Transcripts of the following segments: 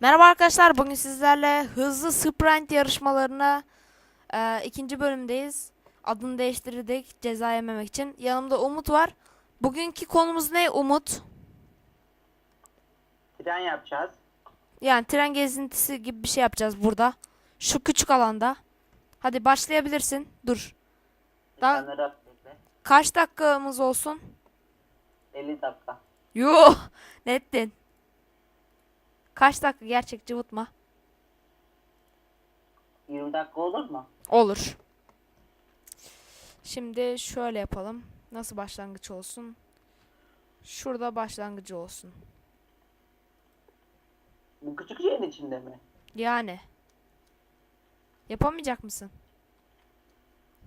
Merhaba arkadaşlar. Bugün sizlerle hızlı sprint yarışmalarına e, ikinci bölümdeyiz. Adını değiştirdik ceza yememek için. Yanımda Umut var. Bugünkü konumuz ne Umut? Tren yapacağız. Yani tren gezintisi gibi bir şey yapacağız burada. Şu küçük alanda. Hadi başlayabilirsin. Dur. Daha kaç dakikamız olsun? 50 dakika. Yuh! Nettin. Kaç dakika gerçekçi unutma. 20 dakika olur mu? Olur. Şimdi şöyle yapalım. Nasıl başlangıç olsun? Şurada başlangıcı olsun. Bu küçük şeyin içinde mi? Yani. Yapamayacak mısın?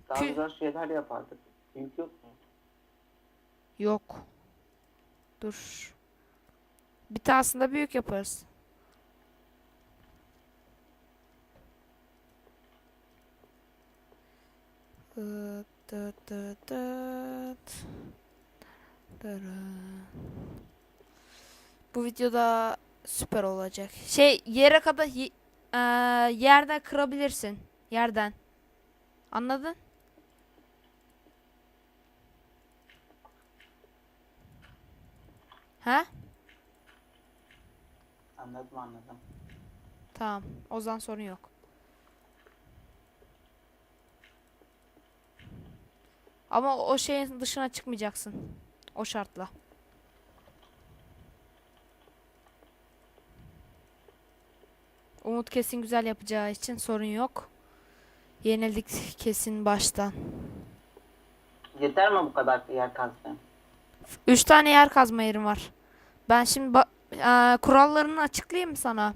Daha Kü- güzel şeyler yapardık. Büyük yok mu? Yok. Dur. Bir tanesini de büyük yaparız. Dıt dıt dıt dıt. Dırın. Bu videoda süper olacak. Şey yere kadar eee, yerden kırabilirsin. Yerden. Anladın? He? Anladım anladım. Tamam. O zaman sorun yok. Ama o şeyin dışına çıkmayacaksın. O şartla. Umut kesin güzel yapacağı için sorun yok. Yenildik kesin baştan. Yeter mi bu kadar yer kazmaya? Üç tane yer kazma yerim var. Ben şimdi Eee, kurallarını açıklayayım mı sana?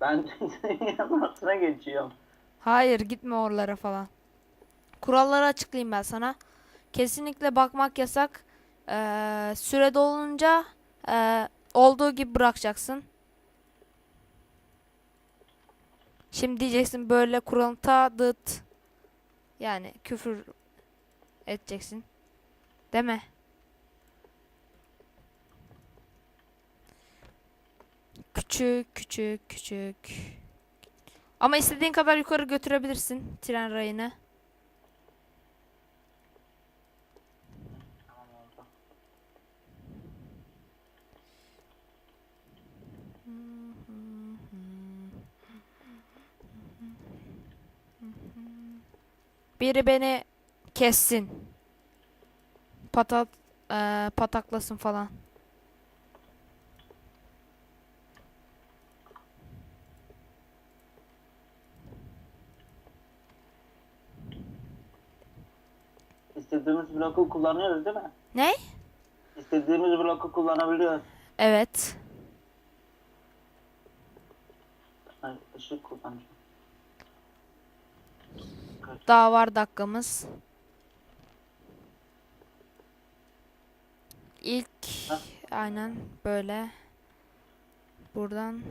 Ben senin altına geçiyorum. Hayır gitme oralara falan. Kuralları açıklayayım ben sana. Kesinlikle bakmak yasak. Ee, süre dolunca ee, olduğu gibi bırakacaksın. Şimdi diyeceksin böyle kuralın ta dıt. Yani küfür edeceksin. Değil mi? Küçük küçük küçük. Ama istediğin kadar yukarı götürebilirsin tren rayını. Biri beni kessin. Patat eee, pataklasın falan. İstediğimiz bloku kullanıyoruz değil mi? Ne? İstediğimiz bloku kullanabiliyoruz. Evet. Ay, ışık kullanacağım. Daha var dakikamız. İlk aynen böyle. Buradan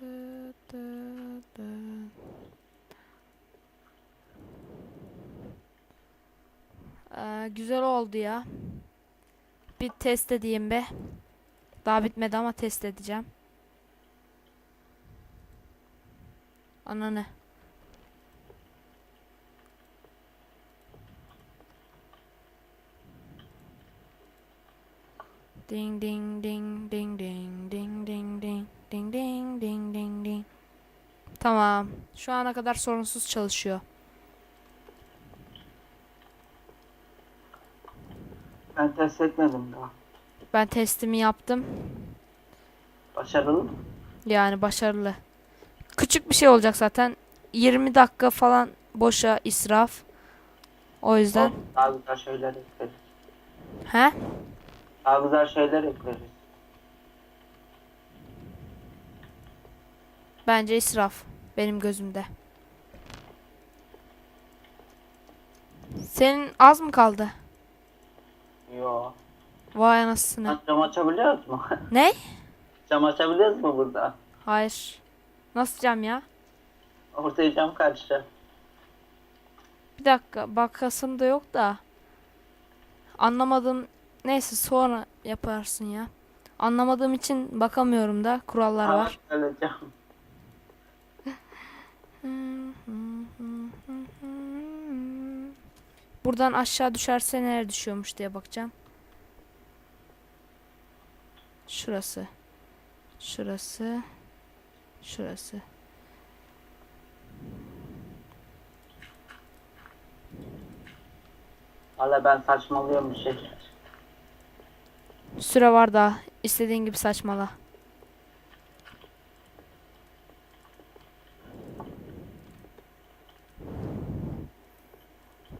Dı dı dı. Ee, güzel oldu ya. Bir test edeyim be. Daha bitmedi ama test edeceğim. Ananı. Ding ding ding ding ding ding ding ding ding ding ding ding ding. Tamam. Şu ana kadar sorunsuz çalışıyor. Ben test etmedim daha. Ben testimi yaptım. Başarılı mı? Yani başarılı. Küçük bir şey olacak zaten. 20 dakika falan boşa israf. O yüzden. Daha güzel şeyler ekleriz. He? Daha güzel şeyler ekleriz. Bence israf. Benim gözümde. Senin az mı kaldı? Yo. Vay anasını. Cam açabiliyoruz mu? Ne? cam açabiliyoruz mu burada? Hayır. Nasıl cam ya? Ortaya cam kaçtı. Bir dakika. Bakasım da yok da. Anlamadım. Neyse sonra yaparsın ya. Anlamadığım için bakamıyorum da kurallar var. Öleceğim. Buradan aşağı düşerse nereye düşüyormuş diye bakacağım. Şurası. Şurası. Şurası. Valla ben saçmalıyorum bir şey. Süre var daha. İstediğin gibi saçmala.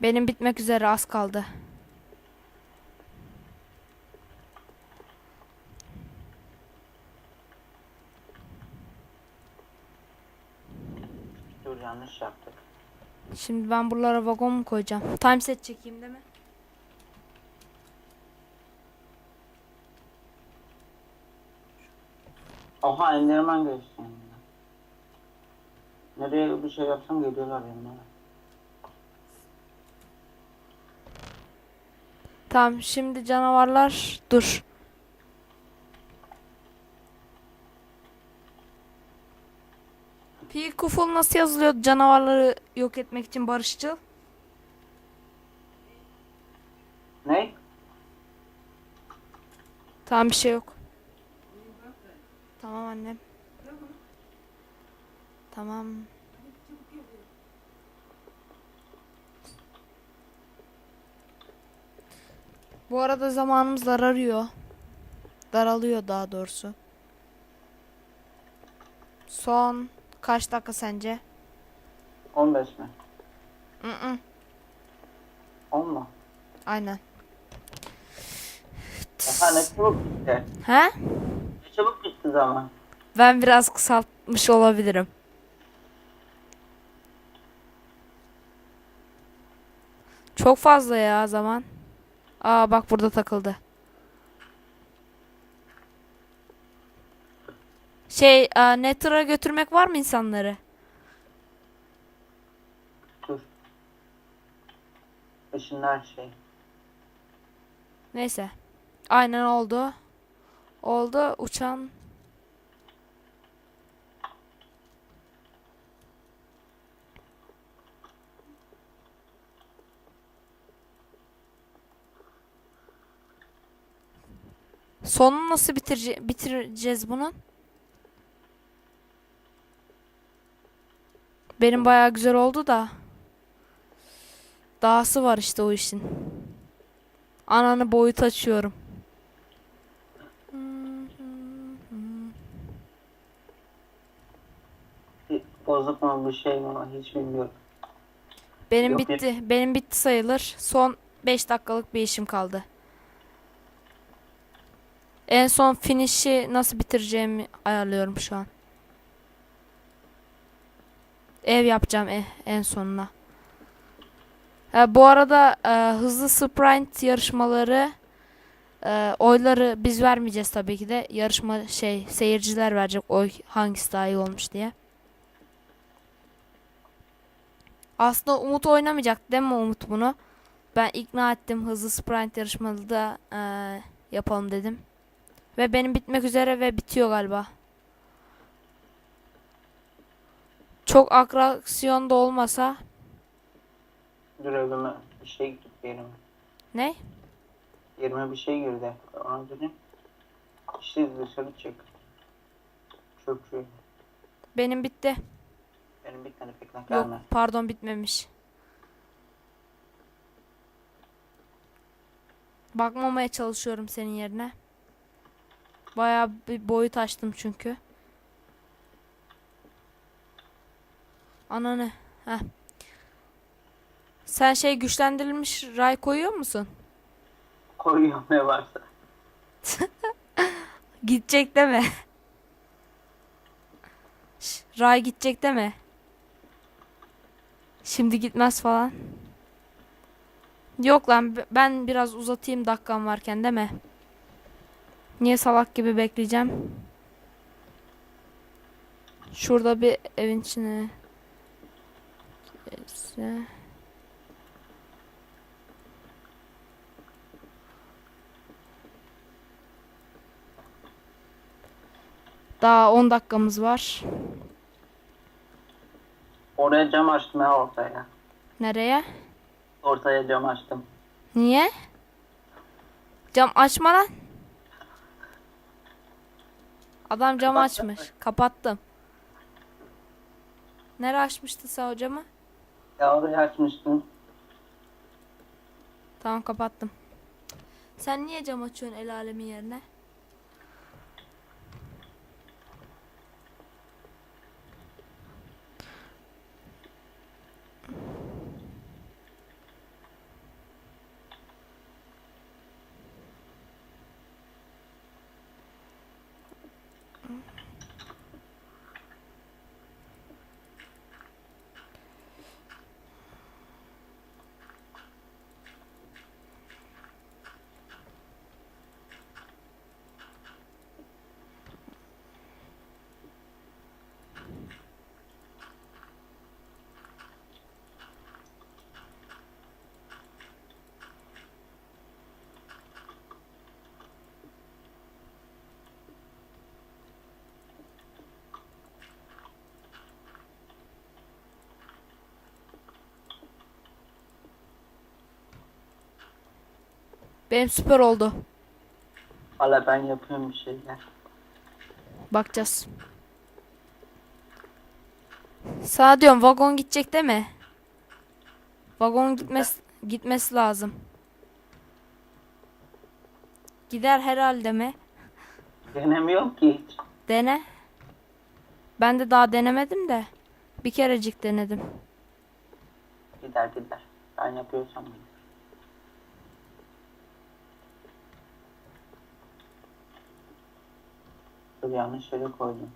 Benim bitmek üzere az kaldı. Dur yanlış yaptık. Şimdi ben buralara vagon mu koyacağım? Time set çekeyim değil mi? Oha Enderman geçti yanımdan. Nereye bir şey yapsam geliyorlar yanıma. Tamam şimdi canavarlar dur. Pikuful nasıl yazılıyor canavarları yok etmek için barışçıl? Ne? Tamam bir şey yok. Tamam annem. Tamam. Bu arada zamanımız daralıyor. Daralıyor daha doğrusu. Son kaç dakika sence? 15 mi? Mm-mm. 10 mu? Aynen. Oha ne çabuk bitti. He? Bitti zaman. Ben biraz kısaltmış olabilirim. Çok fazla ya zaman. Aa bak burada takıldı. Şey, aa, Nether'a götürmek var mı insanları? Dur. Işınlar şey. Neyse. Aynen oldu. Oldu. Uçan. Sonunu nasıl bitirece bitireceğiz bunun? Benim bayağı güzel oldu da. Dahası var işte o işin. Ananı boyut açıyorum. Bozuk mu bir şey mi hiç bilmiyorum. Benim Yok, bitti. Benim bitti sayılır. Son 5 dakikalık bir işim kaldı. En son finish'i nasıl bitireceğimi ayarlıyorum şu an. Ev yapacağım e- en sonuna. Ha, bu arada e, hızlı sprint yarışmaları e, oyları biz vermeyeceğiz tabii ki de. Yarışma şey seyirciler verecek oy hangisi daha iyi olmuş diye. Aslında Umut oynamayacak değil mi Umut bunu? Ben ikna ettim hızlı sprint yarışmalı e, yapalım dedim. Ve benim bitmek üzere ve bitiyor galiba. Çok atraksiyon da olmasa. Dur evime bir şey girdi yerime. Ne? Yerime bir şey girdi. Ona döneyim. İşte dışarı çık. Çöpçü. Benim bitti. Benim tane pek Yok pardon bitmemiş. Bakmamaya çalışıyorum senin yerine. Bayağı bir boyut açtım çünkü. Ananı. Heh. Sen şey güçlendirilmiş ray koyuyor musun? Koyuyorum ne varsa. Gidecek deme. Şş, Ray gidecek deme. Şimdi gitmez falan. Yok lan ben biraz uzatayım dakikam varken deme. Niye salak gibi bekleyeceğim? Şurada bir evin içine. Neyse. Daha 10 dakikamız var. Oraya cam açtım ha ortaya. Nereye? Ortaya cam açtım. Niye? Cam açma lan. Adam cam Kapattın açmış. Kapattım. Nereye açmıştın sen o camı? Ya oraya açmıştım. Tamam kapattım. Sen niye cam açıyorsun el alemin yerine? Benim süper oldu. Hala ben yapıyorum bir şeyler. Bakacağız. Sana diyorum vagon gidecek değil mi? Vagon gitmesi gitmesi lazım. Gider herhalde mi? Denemiyorum ki hiç. Dene. Ben de daha denemedim de. Bir kerecik denedim. Gider gider. Ben yapıyorsam gider. Dur yanlış yere koydum.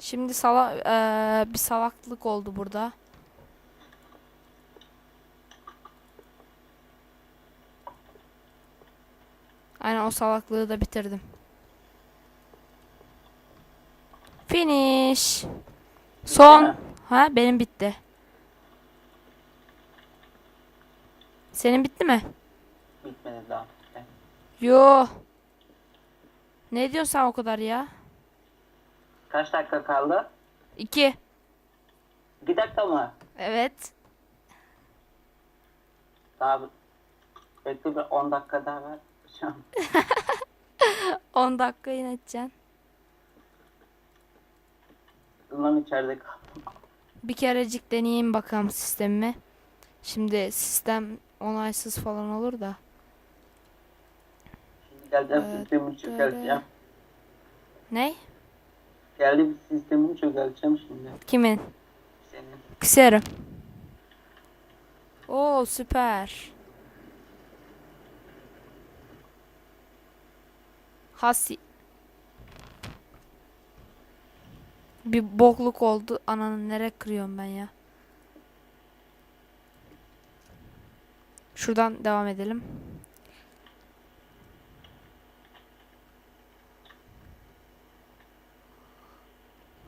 Şimdi sala eee, bir salaklık oldu burada. Aynen o salaklığı da bitirdim. Finish. Son. mi? Ha benim bitti. Senin bitti mi? Bitmedi daha. Yo. Ne diyorsun sen o kadar ya? Kaç dakika kaldı? İki. Bir dakika mı? Evet. Daha bekle bir 10 dakika daha ver. Şu an 10 dakika ineceksin. Bunların içeride kaldım. Bir kerecik deneyeyim bakalım sistemimi. Şimdi sistem onaysız falan olur da. Şimdi geleceğim Evet, sistemi çökerteceğim. Ne? Geldi bir sistemini çökerteceğim şimdi. Kimin? Senin. Küserim. Oo süper. Hasi. Bir bokluk oldu. Ananı nereye kırıyorum ben ya? Şuradan devam edelim.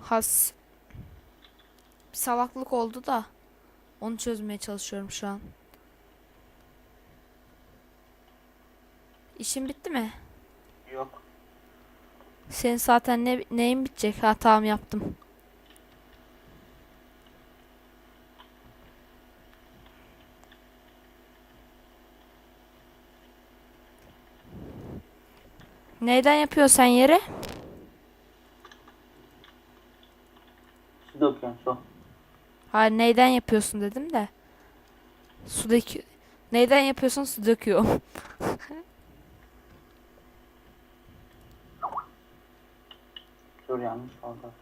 Has. Bir salaklık oldu da. Onu çözmeye çalışıyorum şu an. İşin bitti mi? Yok. Senin zaten ne neyin bitecek? Ha tamam yaptım. Neyden yapıyorsun sen yeri? Su döküyorum su. Hayır neyden yapıyorsun dedim de. Su dökü... Neyden yapıyorsun su döküyorum. Dur yanlış oldu.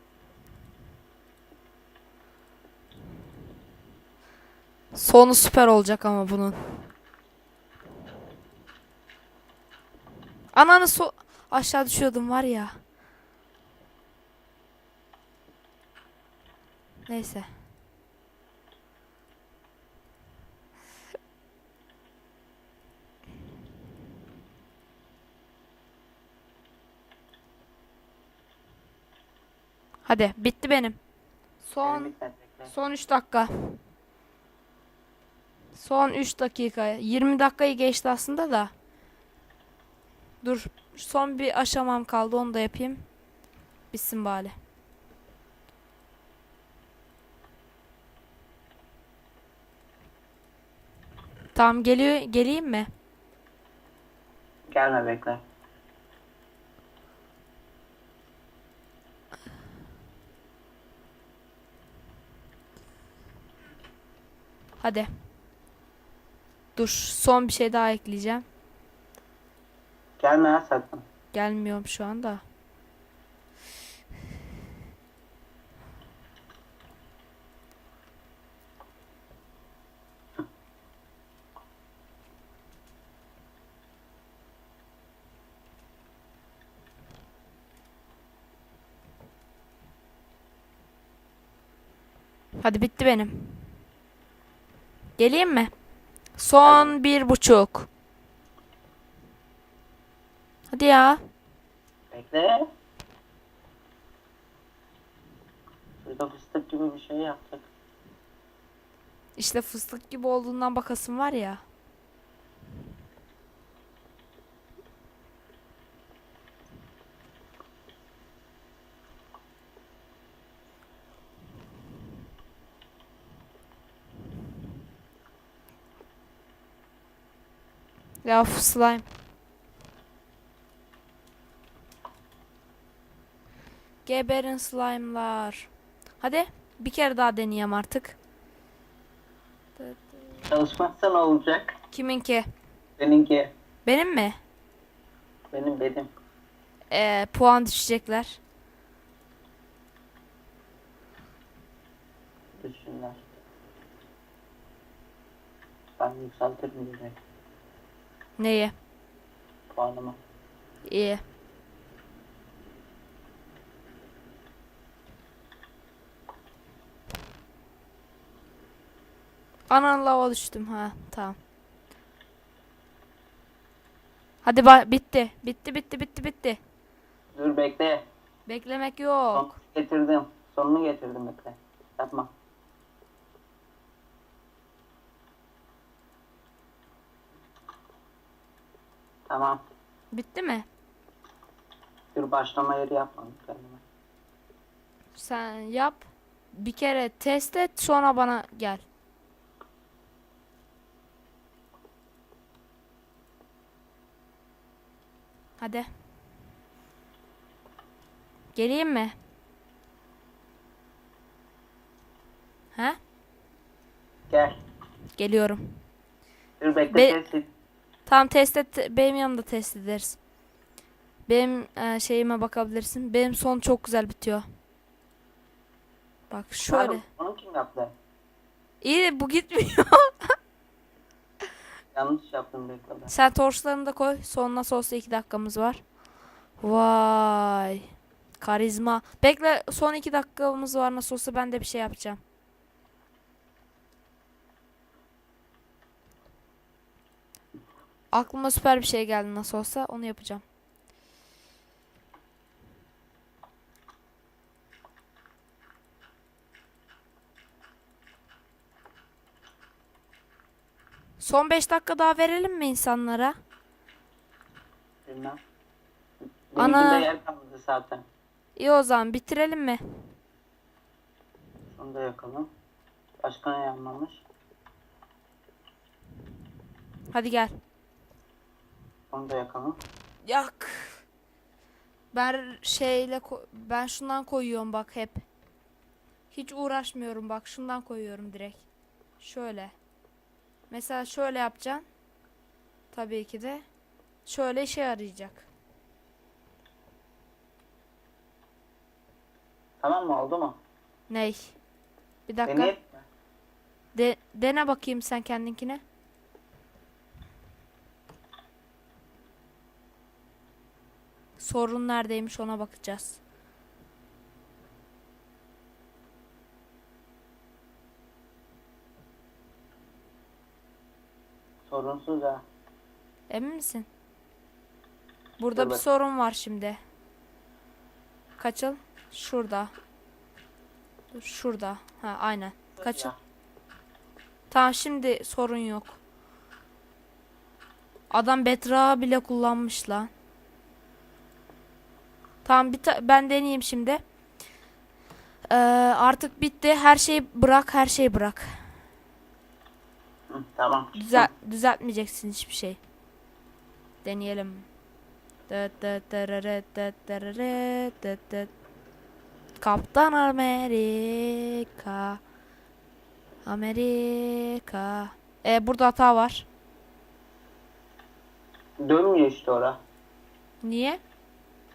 Sonu süper olacak ama bunun. Ananı so... Aşağı düşüyordum var ya. Neyse. Hadi bitti benim. Son son 3 dakika. Son 3 dakika. 20 dakikayı geçti aslında da. Dur. Son bir aşamam kaldı. Onu da yapayım. Bitsin bari. Tamam geliyor. Geleyim mi? Gelme bekle. Hadi. Dur. Son bir şey daha ekleyeceğim. Gelme ha sakın. Gelmiyorum şu anda. Hadi bitti benim. Geleyim mi? Son bir buçuk. Hadi ya. Bekle. Şurada fıstık gibi bir şey yaptık. İşte fıstık gibi olduğundan bakasın var ya. Ya slime. Geberin slime'lar. Hadi bir kere daha deneyeyim artık. Çalışmazsa ne olacak? Kiminki? Seninki. Benim mi? Benim benim. Ee, puan düşecekler. Düşünler. Ben yükseltirim direkt Neyi? puanımı. İyi. Anan lava düştüm ha. Tamam. Hadi ba bitti. Bitti bitti bitti bitti. Dur bekle. Beklemek Sonunu yok. getirdim. Sonunu getirdim bekle. Yapma. Tamam. Bitti mi? Dur başlama yeri yapmadım kendime. Sen yap. Bir kere test et sonra bana gel. Hadi. Geleyim mi? He? Gel. Geliyorum. Dur bekle Be- test et. Tamam test et. Benim yanımda test ederiz. Benim e, şeyime bakabilirsin. Benim son çok güzel bitiyor. Bak şöyle. Pardon, Onu kim yaptı? İyi de bu gitmiyor. Yanlış yaptım bekle. Sen torçlarını da koy. Son nasıl olsa 2 dakikamız var. Vay. Karizma. Bekle son 2 dakikamız var nasıl olsa ben de bir şey yapacağım. Aklıma süper bir şey geldi nasıl olsa onu yapacağım. Son 5 dakika daha verelim mi insanlara? Bilmem. Ana. Yer kalmadı zaten. İyi o zaman bitirelim mi? Şunu da yakalım. Başka ne yanmamış? Hadi gel. Onu da yakalım. Yak. Ben şeyle ben şundan koyuyorum bak hep. Hiç uğraşmıyorum bak şundan koyuyorum direkt. Şöyle. Mesela şöyle yapacaksın. Tabii ki de. Şöyle işe yarayacak. Tamam mı oldu mu? Ney? Bir dakika. Deneyip mi? De- dene bakayım sen kendinkine. Sorun neredeymiş ona bakacağız. Sorunsuz ha. Emin misin? Burada Dur bir sorun var şimdi. Kaçıl? Şurada. Dur, şurada. Ha aynen. Kaç? Ya. Tamam şimdi sorun yok. Adam Betra bile kullanmış lan. Tamam bir ben deneyeyim şimdi. Ee, artık bitti. Her şeyi bırak, her şeyi bırak. Hı, tamam. Düzel düzeltmeyeceksin hiçbir şey. Deneyelim. Kaptan Amerika. Amerika. E burada hata var. Dönmüyor işte ora. Niye?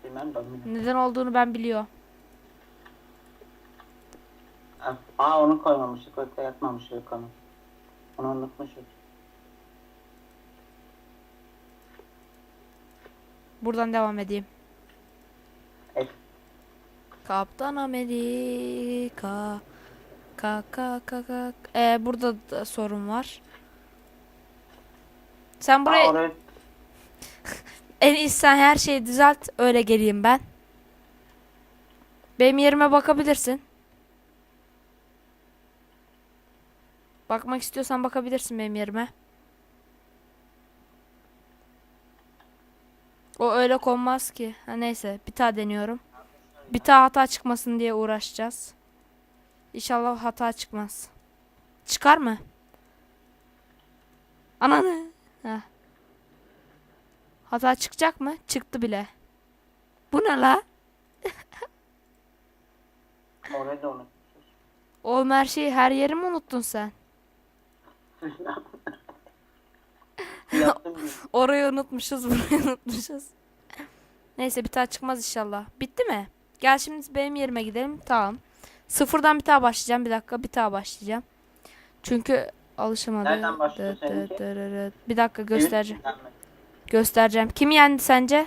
Bilmem. Neden olduğunu ben biliyorum. Ha, Aa onu koymamıştık. Öte yatmamıştık onu. Onu unutmuşuz. Buradan devam edeyim. Et. Kaptan Amerika. Ka ka ka ka. E burada da sorun var. Sen buraya Aa, oraya En iyisi sen her şeyi düzelt öyle geleyim ben. Benim yerime bakabilirsin. Bakmak istiyorsan bakabilirsin benim yerime. O öyle konmaz ki. Ha neyse bir daha deniyorum. Bir daha hata çıkmasın diye uğraşacağız. İnşallah hata çıkmaz. Çıkar mı? Ananı. Heh. Hata çıkacak mı? Çıktı bile. Bu ne la? orayı da unutmuşuz. Oğlum her şeyi her yeri mi unuttun sen? Yaptım bir. Orayı unutmuşuz, burayı unutmuşuz. Neyse bir daha çıkmaz inşallah. Bitti mi? Gel şimdi benim yerime gidelim. Tamam. Sıfırdan bir daha başlayacağım. Bir dakika bir daha başlayacağım. Çünkü alışamadı. Nereden başlıyor seninki? dırırıt. Bir dakika göstereceğim. Misin? Göstereceğim. Kim yendi sence?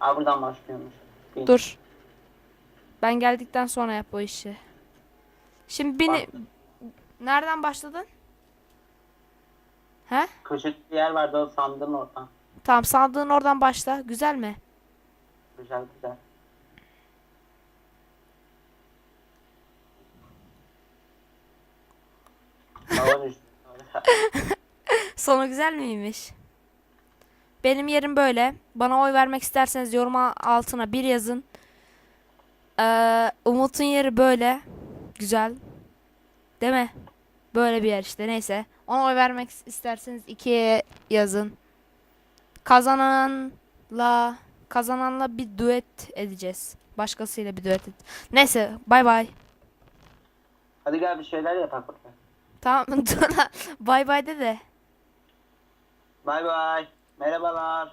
Aa buradan başlıyormuş. Dur. Ben geldikten sonra yap o işi. Şimdi beni... Bak, Nereden başladın? He? Küçük bir yer vardı o sandığın oradan. Tamam sandığın oradan başla. Güzel mi? Güzel güzel. Sonu güzel miymiş? Benim yerim böyle. Bana oy vermek isterseniz yorum altına bir yazın. Ee, Umut'un yeri böyle. Güzel. Değil mi? Böyle bir yer işte neyse. Ona oy vermek isterseniz ikiye yazın. Kazananla kazananla bir düet edeceğiz. Başkasıyla bir düet et. Neyse bay bay. Hadi gel bir şeyler yapak bakalım. Tamam bay bay de de. Bay bay. Merhabalar.